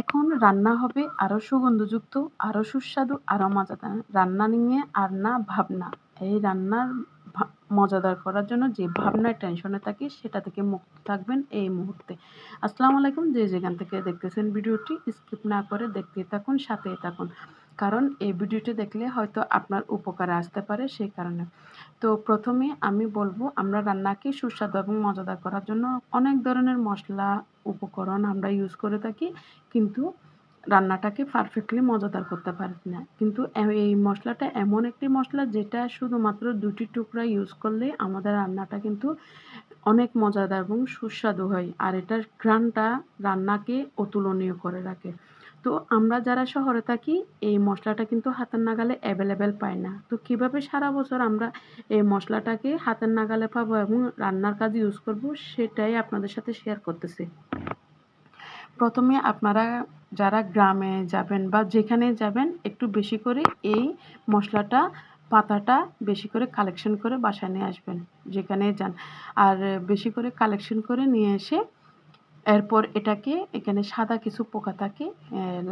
এখন রান্না হবে আরও সুগন্ধযুক্ত আরও সুস্বাদু আরও মজাদার। রান্না নিয়ে আর না ভাবনা। এই রান্নার মজাদার করার জন্য যে ভাবনায় টেনশনে থাকি সেটা থেকে মুক্ত থাকবেন এই মুহূর্তে। আসসালামু আলাইকুম, যে যেখান থেকে দেখতেছেন ভিডিওটি, স্কিপ না করে দেখতে থাকুন, সাথেই থাকুন। কারণ এই ভিডিওটি দেখলে হয়তো আপনার উপকারে আসতে পারে সেই কারণে। তো প্রথমে আমি বলব, আমরা রান্নাকে সুস্বাদু এবং মজাদার করার জন্য অনেক ধরনের মশলা, উপকরণ আমরা ইউজ করে থাকি, কিন্তু রান্নাটাকে পারফেক্টলি মজাদার করতে পারি না। কিন্তু এই মশলাটা এমন একটি মশলা যেটা শুধুমাত্র দুটি টুকরা ইউজ করলে আমাদের রান্নাটা কিন্তু অনেক মজাদার এবং সুস্বাদু হয়, আর এটার ঘ্রাণটা রান্নাকে অতুলনীয় করে রাখে। তো আমরা যারা শহরে থাকি, এই মশলাটা কিন্তু হাতের নাগালে অ্যাভেলেবেল পাই না। তো কীভাবে সারা বছর আমরা এই মশলাটাকে হাতের নাগালে পাবো এবং রান্নার কাজে ইউজ করব, সেটাই আপনাদের সাথে শেয়ার করতেছি। প্রথমে আপনারা যারা গ্রামে যাবেন বা যেখানে যাবেন, একটু বেশি করে এই মশলাটা, পাতাটা বেশি করে কালেকশন করে বাসায় নিয়ে আসবেন। যেখানে যান। আর বেশি করে কালেকশন করে নিয়ে এসে এরপর এটাকে এখানে সাদা কিছু পোকা থাকে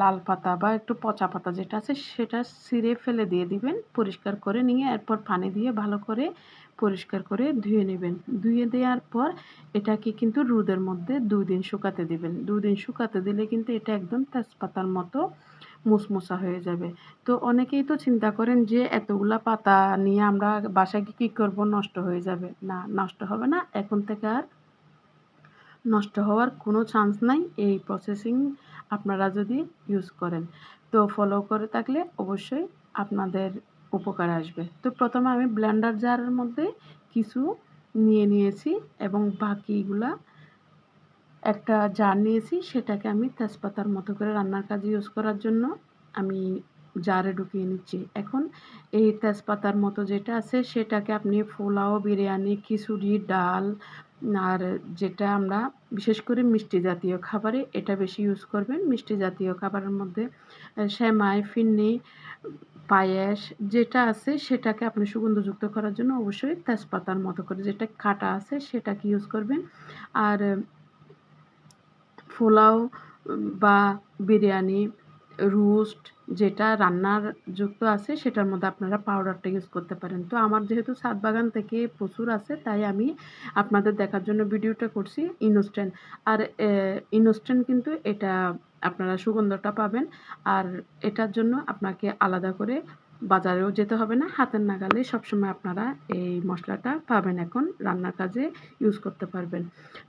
লাল পাতা বা একটু পচা পাতা যেটা আছে সেটা ছিঁড়ে ফেলে দিয়ে দিবেন, পরিষ্কার করে নিয়ে এরপর পানি দিয়ে ভালো করে পরিষ্কার করে ধুয়ে নেবেন। ধুয়ে দেওয়ার পর এটাকে কিন্তু রোদের মধ্যে দুই দিন শুকাতে দিবেন। দুই দিন শুকাতে দিলে কিন্তু এটা একদম তেজপাতার মতো মুসমুসা হয়ে যাবে। তো অনেকেই তো চিন্তা করেন যে এতগুলা পাতা নিয়ে আমরা বাসায় কী করব? নষ্ট হয়ে যাবে। না, নষ্ট হবে না। এখন থেকে আর নষ্ট হওয়ার কোনো চান্স নাই এই প্রসেসিং আপনারা যদি ইউজ করেন। তো ফলো করে থাকলে অবশ্যই আপনাদের উপকার আসবে। তো প্রথমে আমি ব্লেন্ডার জারের মধ্যে কিছু নিয়ে নিয়েছি এবং বাকিগুলা একটা জার নিয়েছি, সেটাকে আমি তেজপাতার মতো করে রান্নার কাজে ইউজ করার জন্য আমি জারে ঢুকিয়ে নিচ্ছি। এখন এই তেজপাতার মতো যেটা আছে, সেটাকে আপনি পোলাও, বিরিয়ানি, খিচুড়ি, ডাল আর যেটা আমরা বিশেষ করে মিষ্টি জাতীয় খাবারে এটা বেশি ইউজ করবেন। মিষ্টি জাতীয় খাবারের মধ্যে শ্যামাই ফিন্নি, পায়েস যেটা আছে সেটাকে আপনি সুগন্ধযুক্ত করার জন্য অবশ্যই তেজপাতার মতো করে যেটা কাটা আছে সেটাকে ইউজ করবেন। আর পোলাও বা বিরিয়ানি, রোস্ট যেটা রান্নার যুক্ত আছে, সেটার মধ্যে আপনারা পাউডারটা ইউজ করতে পারেন। তো আমার যেহেতু ছাদ বাগান থেকে প্রচুর আছে, তাই আমি আপনাদের দেখার জন্য ভিডিওটা করছি ইনোস্ট্যান্ট আর ইনোস্ট্যান্ট কিন্তু এটা আপনারা সুগন্ধটা পাবেন, আর এটার জন্য আপনাকে আলাদা করে বাজারেও যেতে হবে না। হাতের নাগালে সবসময় আপনারা এই মশলাটা পাবেন এখন, রান্নার কাজে ইউজ করতে পারবেন।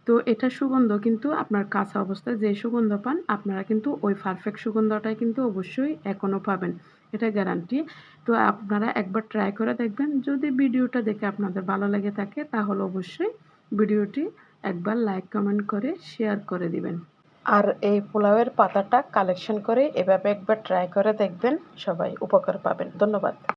তো এটা সুগন্ধ কিন্তু আপনার কাঁচা অবস্থায় যে সুগন্ধ পান, আপনারা কিন্তু ওই পারফেক্ট সুগন্ধটাই কিন্তু অবশ্যই এখনও পাবেন। এটা গ্যারান্টি তো আপনারা একবার ট্রাই করে দেখবেন। যদি ভিডিওটা দেখে আপনাদের ভালো লেগে থাকে, তাহলে অবশ্যই ভিডিওটি একবার লাইক কমেন্ট করে শেয়ার করে দিবেন। আর এই পোলাওয়ের পাতাটা কালেকশন করে এভাবে একবার ট্রাই করে দেখবেন, সবাই উপকার পাবেন। ধন্যবাদ।